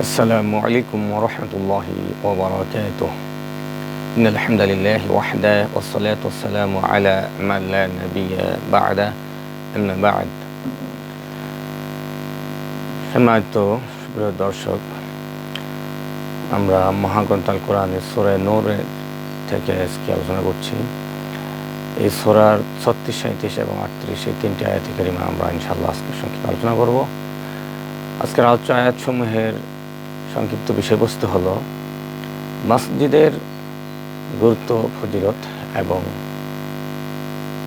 السلام عليكم ورحمة الله وبركاته إن الحمد لله وحده والصلاة والسلام على من لا نبي بعد أما بعد সম্মানিত প্রিয় দর্শক আমরা মহাগ্রন্থ আল কোরআনের সোরে নূরে থেকে আজকে আলোচনা করছি এই সোরার ছত্রিশ সাঁত্রিশ এবং আটত্রিশ এই তিনটি আয়াত কারিমা আমরা ইনশাল্লাহ আজকে সংক্ষিপ্ত আলোচনা করব আজকের আলোচ্য আয়াতসমূহের সংক্ষিপ্ত বিষয়বস্তু হল মসজিদের গুরুত্ব, ফজিলত এবং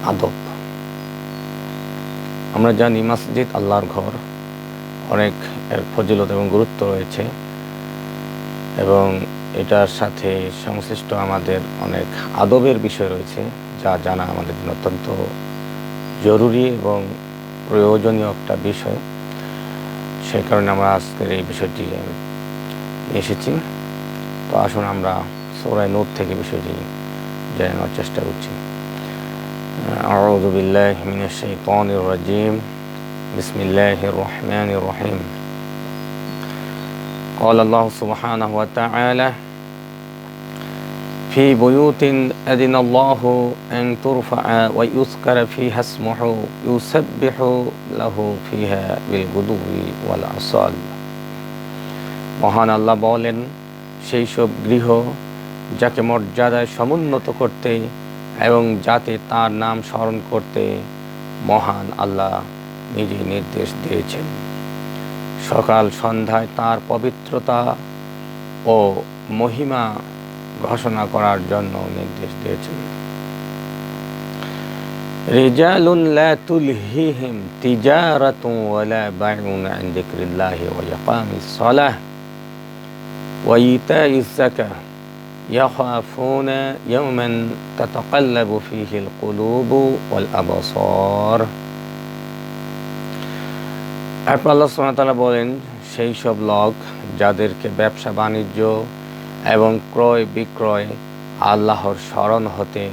আদব। আমরা জানি মসজিদ আল্লাহর ঘর। অনেক এর ফজিলত এবং গুরুত্ব রয়েছে এবং এটার সাথে সংশ্লিষ্ট আমাদের অনেক আদবের বিষয় রয়েছে যা জানা আমাদের জন্য অত্যন্ত জরুরি এবং প্রয়োজনীয় একটা বিষয়। সেই কারণে আমরা আজকের এই বিষয়টি এসেছি তো আসুন আমরা সৌরায় নোট থেকে বিষয়টি জেনে নেওয়ার চেষ্টা করছি أعوذ بالله من الشيطان الرجيم بسم الله الرحمن الرحيم قال الله سبحانه وتعالى في بيوت أذن الله أن ترفع ويذكر فيها اسمه يسبح له فيها بالغدو والأصال মহান আল্লাহ বলেন, সেই সব গৃহ যাকে মর্যাদায় সমুন্নত করতে এবং যাতে তার নাম স্মরণ করতে মহান আল্লাহ নিজে নির্দেশ দিয়েছেন। সকাল সন্ধ্যায় তার পবিত্রতা ও মহিমা ঘোষণা করার জন্য নির্দেশ দিয়েছেন। রিজালুন লা তুলহিহিম তিজারাতুন ওয়ালা বাইউন আন যিকরিল্লাহি ওয়া ইকামিস সালাহ। ওয়া ইতাইজ যাকাহ يخافون يوما تتقلب فيه القلوب والأبصار এরপর আল্লাহ সুবহানাহু বলেন সেই সব লোক যাদেরকে ব্যবসা বাণিজ্য এবং ক্রয় বিক্রয় আল্লাহর স্মরণ হতে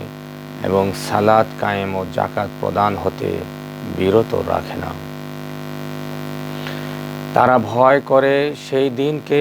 এবং সালাদ কায়েম ও জাকাত প্রদান হতে বিরত রাখে না তারা ভয় করে সেই দিনকে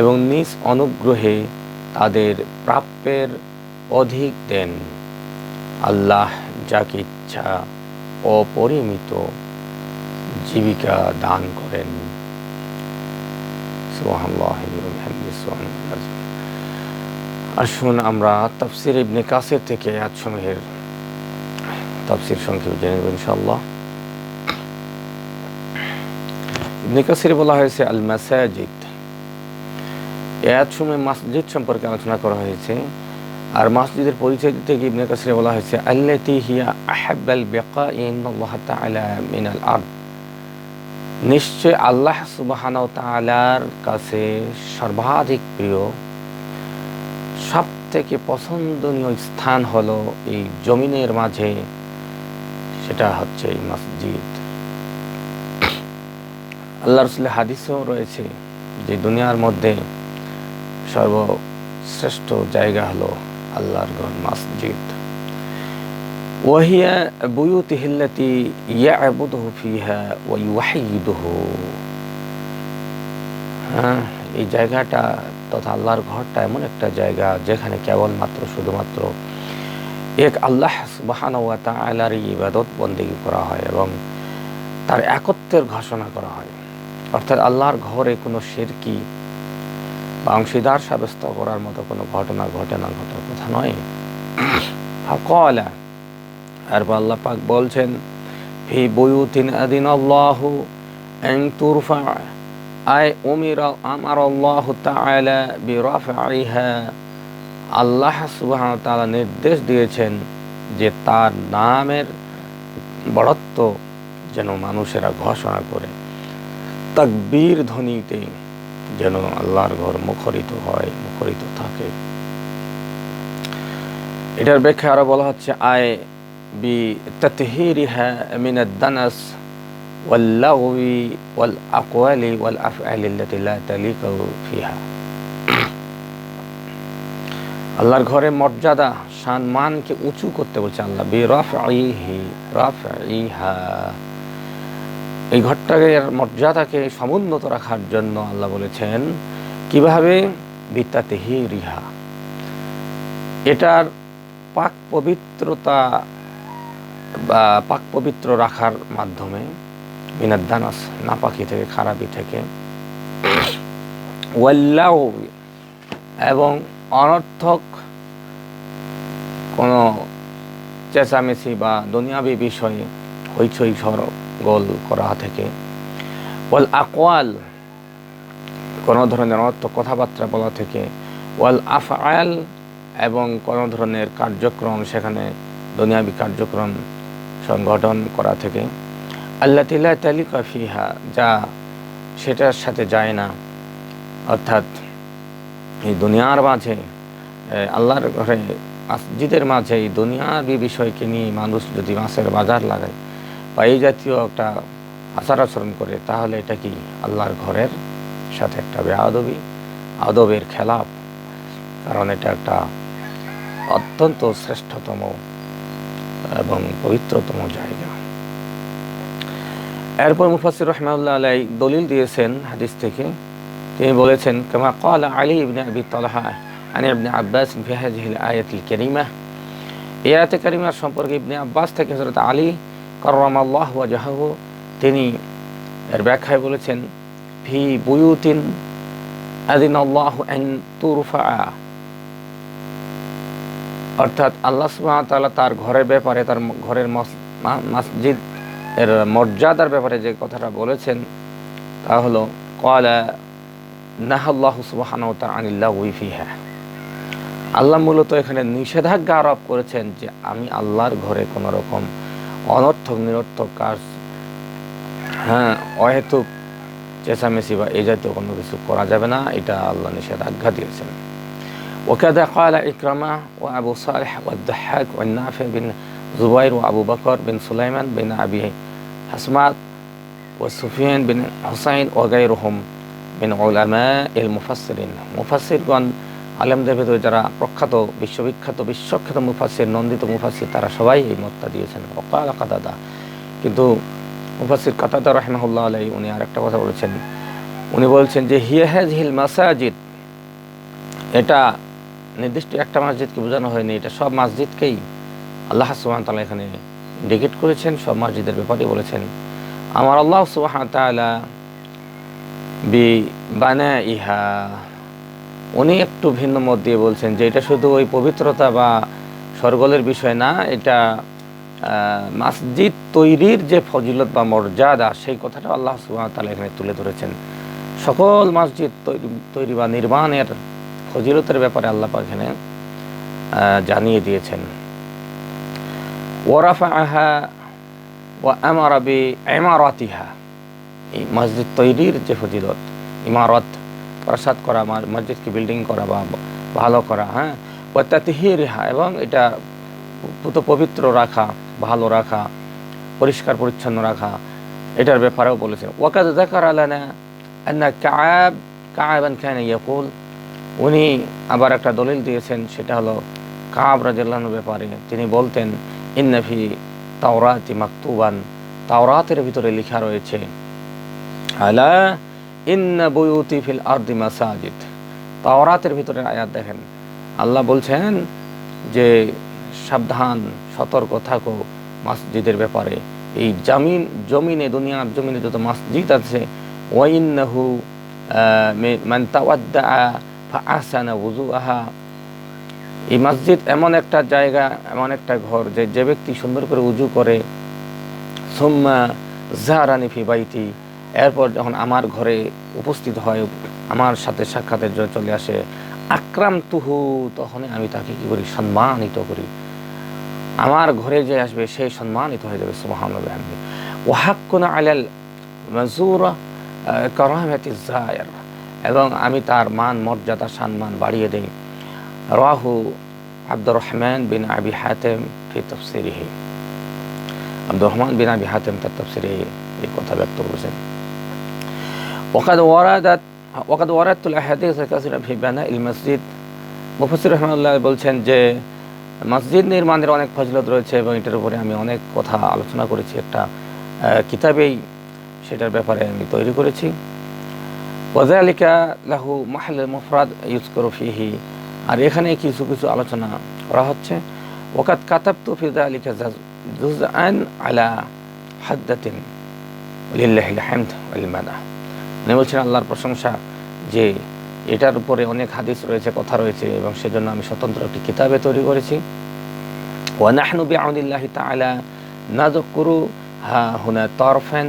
এবং নিজ অনুগ্রহে তাদের প্রাপ্যের অধিক দেন। আল্লাহ যাকে ইচ্ছা অপরিমিত জীবিকা দান করেন। আসুন আমরা তফসির ইবনে কাসের থেকে আজসমূহের তফসির সংক্ষেপ জেনে নেব ইনশাল্লাহ ইবনে কাসির বলা হয়েছে আল মাসাজিদ এত সময় মসজিদ সম্পর্কে আলোচনা করা হয়েছে, আর মসজিদের পরিচয় দিতে গিয়ে ইবনে কাসিরে বলা হয়েছে, আল্লাতি হিয়া আহাব্বাল বেকা ইন্নাল্লাহ তাআলা মিনাল আরদ। নিশ্চয় আল্লাহ সুবহানাহু তাআলার কাছে সর্বাধিক প্রিয়। সব থেকে পছন্দনীয় স্থান হলো এই জমিনের মাঝে, সেটা হচ্ছে এই মসজিদ। আল্লাহ রসুলের হাদিসও রয়েছে যে দুনিয়ার মধ্যে সর্বশ্রেষ্ঠ জায়গা হলো আল্লাহর ঘর, মসজিদ। ওয়াহিয়া বুয়ুতিহি আল্লাতি ইয়াবুদুহু ফিহা ওয়া ইউহিদুহু হ্যাঁ এই জায়গাটা তথা আল্লাহর ঘরটা এমন একটা জায়গা যেখানে কেবলমাত্র, শুধুমাত্র এক আল্লাহ সুবহানাহু ওয়া তাআলার ইবাদত বন্দেগী করা হয় এবং তার একত্বের ঘোষণা করা হয়। অর্থাৎ আল্লাহর ঘরে কোনো শিরকি বা অংশীদার সাব্যস্ত করার মতো কোনো ঘটনা ঘটে না ঘটার কথা নয়। কলা এরপর আল্লাহ পাক বলছেন, ফি বয়ুতিন আদিন আল্লাহ এং তুরফা। আয় উমির আমার আল্লাহ তাআলা বিরাফাইহা। আল্লাহ সুবহানাহু তাআলা নির্দেশ দিয়েছেন যে তার নামের বড়ত্ব যেন মানুষেরা ঘোষণা করে। তাকবীর ধ্বনিতে যেন আল্লাহর ঘর মুখরিত হয় মুখরিত থাকে এটার ব্যাখ্যা আরো বলা হচ্ছে আয় বি তাতহিরিহা মিন দানাস واللغو والأقوال والأفعال التي لا تليق فيها আল্লাহর ঘরে মর্যাদা সম্মানকে উঁচু করতে বলছে আল্লাহ বি রাফঈহি রাফঈহা এই ঘরটাকে মর্যাদাকে সমুন্নত রাখার জন্য আল্লাহ বলেছেন, কীভাবে? বিত্তাতেহি রিহা। এটার পাক পবিত্রতা বা পাক পবিত্র রাখার মাধ্যমে মিনাদ্দানাস নাপাকি থেকে, খারাপি থেকে ওয়াল্লাও এবং অনর্থক কোনো চেঁচামেচি বা দুনিয়াবি বিষয়ে হইচই গোল করা থেকে। ওয়াল আকওয়াল কোনো ধরনের অর্থ কথাবার্তা বলা থেকে। ওয়াল আফআল এবং কোনো ধরনের কার্যক্রম সেখানে দুনিয়াবি কার্যক্রম সংগঠন করা থেকে। আল্লাহ তিল্লা তালিকা ফিহা, যা সেটার সাথে যায় না। অর্থাৎ এই দুনিয়ার মাঝে আল্লাহর ঘরে, মসজিদের মাঝে এই দুনিয়ার বিষয়কে নিয়ে মানুষ যদি মাছের বাজার লাগায় বা এই জাতীয় একটা আচার আচরণ করে, তাহলে এটা কি আল্লাহর ঘরের সাথে একটা বেআবি আদবের খেলাপ, কারণ এটা একটা অত্যন্ত শ্রেষ্ঠতম এবং পবিত্রতম জায়গা। এরপর মুফাসির রহমাউল্লাহ আলাই দলিল দিয়েছেন হাদিস থেকে। তিনি বলেছেন, কেমা কল আলী ইবনে আবি তলহা আনি ইবনে আব্বাস ফি হাযিহিল আয়াতিল কারীমা। এই আয়াতে কারিমার সম্পর্কে ইবনে আব্বাস থেকে হযরত আলী কররামাল্লাহ ওয়াজহাহু, তিনি এর ব্যাখ্যায় বলেছেন, ফি বুয়ুতিন আদিনাল্লাহু আন তুরফা অর্থাৎ আল্লাহ সুবহানাহু তাআলা তার ঘরের ব্যাপারে, তার ঘরের মসজিদ এর মর্যাদার ব্যাপারে যে কথাটা বলেছেন, তা হলো কলা নাহাল্লাহ আনিল্লাহ উইফিহা আল্লাহ মূলত এখানে নিষেধাজ্ঞা আরোপ করেছেন যে, আমি আল্লাহর ঘরে কোনো রকম অনর্থক নিরর্থক কাজ হ্যাঁ অহেতুক চেঁচামেচি বা এই জাতীয় কোনো কিছু করা যাবে না এটা আল্লাহ নিষেধাজ্ঞা দিয়েছেন وكذا قال إكرمة وأبو صالح والضحاك والنافع بن زبير وأبو بكر بن سليمان بن أبي حسمات وسفيان بن حسين وغيرهم من علماء المفسرين মুফাসসিরগণ আলেমদের ভেতরে যারা প্রখ্যাত, বিশ্ববিখ্যাত, বিশ্বখ্যাত মুফাসির নন্দিত মুফাসির তারা সবাই এই মতটা দিয়েছেন। অকাল কাদাদা কিন্তু মুফাসির কাতাদা রহমাহুল্লাহ আলাই উনি আর একটা কথা বলেছেন। উনি বলছেন যে, হিয়া হ্যাজ হিল মাসাজিদ। এটা নির্দিষ্ট একটা মসজিদকে বোঝানো হয়নি, এটা সব মসজিদকেই আল্লাহ সুবাহ তালা এখানে ইন্ডিকেট করেছেন, সব মসজিদের ব্যাপারে বলেছেন। আমার আল্লাহ সুবাহ তালা বি বানা ইহা উনি একটু ভিন্ন মত দিয়ে বলছেন যে এটা শুধু ওই পবিত্রতা বা সরগলের বিষয় না, এটা মসজিদ তৈরির যে ফজিলত বা মর্যাদা, সেই কথাটা আল্লাহ সুবাহ তালা এখানে তুলে ধরেছেন। সকল মসজিদ তৈরি বা নির্মাণের ফজিলতের ব্যাপারে আল্লাহ এখানে জানিয়ে দিয়েছেন। ওরাফা আহা ও আমারাবি এমারতিহা এই মসজিদ তৈরির যে ফজিলত, ইমারত প্রসাদ করা মসজিদকে বিল্ডিং করা বা ভালো করা হ্যাঁ? ও তাতিহিরিহা এবং এটা পুত পবিত্র রাখা, ভালো রাখা, পরিষ্কার পরিচ্ছন্ন রাখা, এটার ব্যাপারেও বলেছেন। ওয়াকাদ দেখার আলানা আন্না কাব, কাবান খান ইয়াকুল, উনি আবার একটা দলিল দিয়েছেন, সেটা হলো কাব রাজাল্লাহর ব্যাপারে। তিনি বলতেন ইন্নাফি তাওরাতি মাকতুবান তাওরাতের ভিতরে লেখা রয়েছে, আলা ইন্না বুয়ুতি ফিল আরদি মাসাজিদ। তাওরাতের ভিতরে আয়াত দেখেন। আল্লাহ বলছেন যে সাবধান, সতর্ক থাকো মসজিদের ব্যাপারে। এই জামিন, জমিনে, দুনিয়ার জমিনে যত মসজিদ আছে, ওয়াইন্নাহু মান তাওয়াদ্দা আহসানা উজু আহা এই মসজিদ এমন একটা জায়গা, এমন একটা ঘর যে যে ব্যক্তি সুন্দর করে উজু করে, সোম্মা জাহারানি ফি বাইতি এরপর যখন আমার ঘরে উপস্থিত হয়, আমার সাথে সাক্ষাতের জন্য চলে আসে আক্রাম তুহু তখনই আমি তাকে কি করি? সম্মানিত করি। আমার ঘরে যে আসবে, সে সম্মানিত হয়ে যাবে সুমাহানি ওয়াহাক্কুন আলাল মজুর এবং আমি তার মান, মর্যাদা, সম্মান বাড়িয়ে দিই। রাহু আব্দুর রহমান বিন আবি হাতেম ফি তফসিরিহি। আব্দুর রহমান বিন আবি হাতেম তার তফসিরে এই কথা ব্যক্ত করেছেন। ওকাদ ওয়ারাদাত ওকাদ ওয়ারাতুল আহাদিস ফি বানা ইল মসজিদ মুফাসসির রহমানুল্লাহ বলছেন যে, মসজিদ নির্মাণের অনেক ফজিলত রয়েছে এবং এটার উপরে আমি অনেক কথা আলোচনা করেছি। একটা কিতাবেই সেটার ব্যাপারে আমি তৈরি করেছি। ওয়াজালিকা লাহু মাহল মুফরাদ ইউজ করো ফিহি। আর এখানে কিছু কিছু আলোচনা করা হচ্ছে। ওকাত কাতাব তু ফি যালিকা জুজআন আলা হাদ্দাতিন লিল্লাহিল হামদ ওয়াল মাদাহ। উনি বলছেন, আল্লাহর প্রশংসা যে এটার উপরে অনেক হাদিস রয়েছে, কথা রয়েছে এবং সেজন্য আমি স্বতন্ত্র একটি কিতাবে তৈরি করেছি। হা তরফান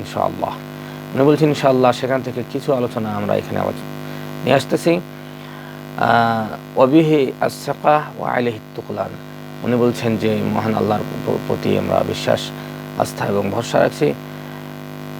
ইনশাআল্লাহ। উনি বলছেন, ইনশাআল্লাহ, সেখান থেকে কিছু আলোচনা আমরা এখানে নিয়ে আসতেছি। অবিহি আসাকা ও আলহি উনি বলছেন যে, মহান আল্লাহর প্রতি আমরা বিশ্বাস, আস্থা এবং ভরসা রাখছি।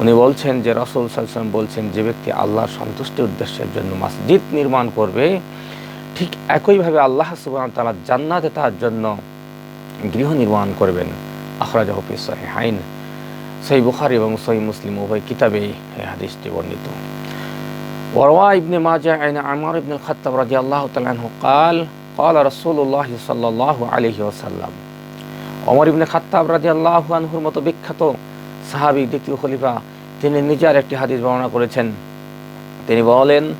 উনি বলছেন যে রসুল সাল্লাম বলছেন যে ব্যক্তি আল্লাহর সন্তুষ্টির উদ্দেশ্যের জন্য মসজিদ নির্মাণ করবে ঠিক একইভাবে আল্লাহ সুবাহ তালা জান্নাতে তার জন্য গৃহ নির্মাণ করবেন আখরাজ হফিজ হাইন সই বুখারি এবং সই মুসলিম উভয় কিতাবেই এই হাদিসটি বর্ণিত ওরওয়া ইবনে মাজা আইন আমার ইবনে খাত্তাব রাজি আল্লাহ তালাহ কাল قال رسول الله صلى الله عليه وسلم অমর ইবনে খাত্তাব রাজি আল্লাহ আনহুর মতো বিখ্যাত সাহাবি দ্বিতীয় খলিফা তিনি নিজের একটি হাদিস বর্ণনা করেছেন। তিনি বলেন,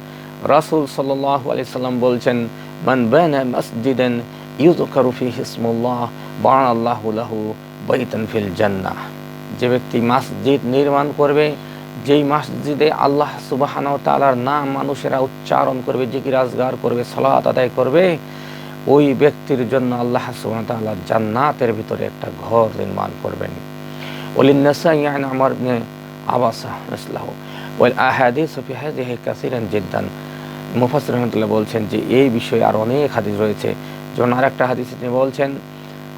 রাসূল সাল্লাল্লাহু আলাইহি সাল্লাম বলছেন, মান বানা মাসজিদান ইউযকারু ফিহি ইসমুল্লাহ বানাল্লাহু লাহু বাইতান ফিল জান্নাহ। যে ব্যক্তি মসজিদ নির্মাণ করবে, যেই মসজিদে আল্লাহ সুবহানাহু ওয়া তাআলার নাম মানুষেরা উচ্চারণ করবে, জিকির আজগার করবে, সালাত আদায় করবে, ওই ব্যক্তির জন্য আল্লাহ সুবহানাহু ওয়া জান্নাতের ভিতরে একটা ঘর নির্মাণ করবেন। وللنسائي عن عمر بن عباسة مثله والأحاديث في هذه كثيرا جدا মুফাসসির রহমতুল্লাহ বলছেন যে এই বিষয়ে আর অনেক হাদিস রয়েছে যেমন আরেকটা হাদিস তিনি বলছেন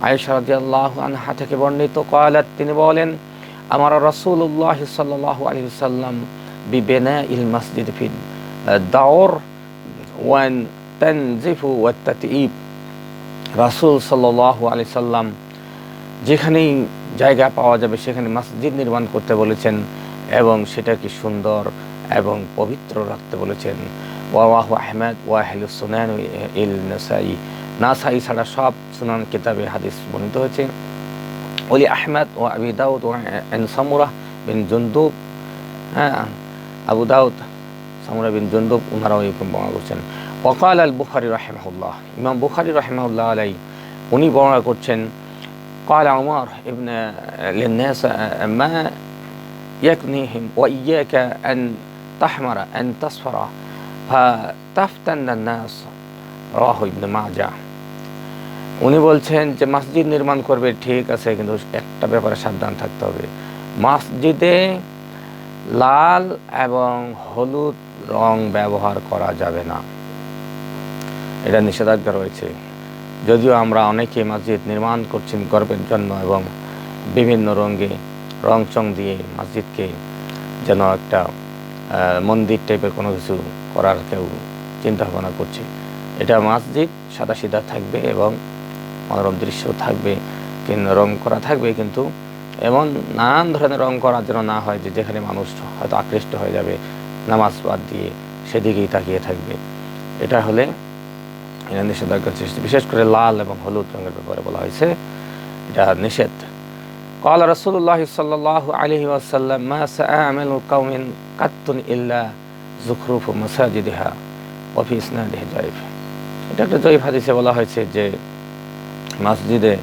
আয়েশা রাদিয়াল্লাহু আনহা থেকে বর্ণিত قالت তিনি বলেন আমার রাসূলুল্লাহ সাল্লাল্লাহু আলাইহি ওয়াসাল্লাম বিবিনাইল মাসজিদ ফি দাওর ওয়ান তানজিফু ওয়াত তাতঈব রাসূল সাল্লাল্লাহু আলাইহি সাল্লাম যেখানেই জায়গা পাওয়া যাবে, সেখানে মসজিদ নির্মাণ করতে বলেছেন এবং সেটাকে সুন্দর এবং পবিত্র রাখতে বলেছেন। ওয়াহ আহমেদ, ওয়াহিল সুনান ইল নাসাই। ছাড়া সব সুনান কিতাবে হাদিস বর্ণিত হয়েছে। ওলি আহমেদ ও আবি দাউদ ও এন সামুরাহ বিন জুন্দুব। হ্যাঁ আবু দাউদ, সামুরা বিন জুন্দুব ওনারাও এরকম বর্ণনা করছেন। ওকাল আল বুখারি রাহেমাহুল্লাহ। ইমাম বুখারি রাহেমাহুল্লাহ আলাই উনি বর্ণনা করছেন قال عمر ابن للناس ما يكنيهم وإياك أن تحمر أن تصفر فتفتن الناس রাহ ইবনে মাজা উনি বলছেন যে মসজিদ নির্মাণ করবে ঠিক আছে কিন্তু একটা ব্যাপারে সাবধান থাকতে হবে মসজিদে লাল এবং হলুদ রং ব্যবহার করা যাবে না এটা নিষেধাজ্ঞা রয়েছে যদিও আমরা অনেকে মসজিদ নির্মাণ করছেন গর্বের জন্য এবং বিভিন্ন রঙে রং চং দিয়ে মসজিদকে যেন একটা মন্দির টাইপের কোনো কিছু করার কেউ চিন্তা ভাবনা করছে। এটা মসজিদ সাদা সিধা থাকবে এবং মনোরম দৃশ্য থাকবে কিন্তু রং করা থাকবে কিন্তু এমন নানান ধরনের রং করা যেন না হয় যে যেখানে মানুষ হয়তো আকৃষ্ট হয়ে যাবে, নামাজ বাদ দিয়ে সেদিকেই তাকিয়ে থাকবে। এটা হলে এটা নিষেধাজ্ঞা সৃষ্টি বিশেষ করে লাল এবং হলুদ রঙের ব্যাপারে বলা হয়েছে এটা নিষেধ قال رسول الله صلى الله عليه وسلم ما سأعمل قوم قط إلا زخرف مساجدها وفي إسناده ضعيف এটা একটা জয়ীফ হাদিসে বলা হয়েছে যে মসজিদে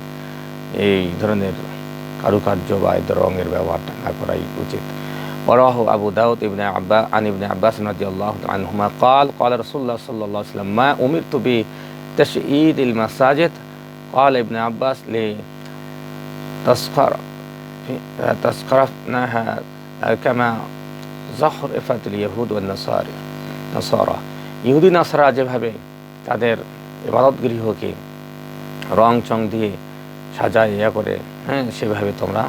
এই ধরনের কারুকার্য বা এই রঙের ব্যবহারটা না করাই উচিত ورواه أبو داود ابن عبا عن ابن عباس رضي الله عنهما قال قال رسول الله صلى الله عليه وسلم ما أمرت بتشييد المساجد قال ابن عباس لتسخر تسخرناها كما زخرفت اليهود والنصارى نصارى ইহুদি নাসারা যেভাবে তাদের ইবাদত গৃহকে রং চং দিয়ে সাজায় ইয়া করে হ্যাঁ সেভাবে তোমরা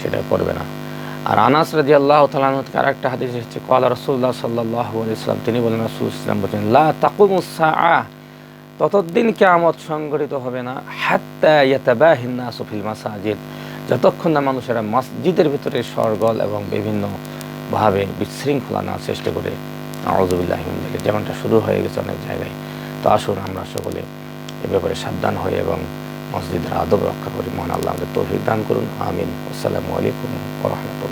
সেটা করবে না আর আনাস রাজি আল্লাহ তালার একটা হাদিস এসেছে কলা রসুল্লাহ সাল্লাহ ইসলাম তিনি বলেন, রসুল ইসলাম বলছেন লা তাকুমুসা ততদিন কেয়ামত সংগঠিত হবে না, হাত্তা ইয়াতাবাহিন্না সুফিল মাসাজিদ, যতক্ষণ না মানুষেরা মসজিদের ভিতরে সরগল এবং বিভিন্ন ভাবে বিশৃঙ্খলা না চেষ্টা করে আউজুবিল্লাহ যেমনটা শুরু হয়ে গেছে অনেক জায়গায়। তো আসুন আমরা সকলে এ ব্যাপারে সাবধান হই এবং মসজিদের আদব রক্ষা করি। মহান আল্লাহ আমাদের তৌফিক দান করুন। আমিন। আসসালামু আলাইকুম রহমতুল্লাহ।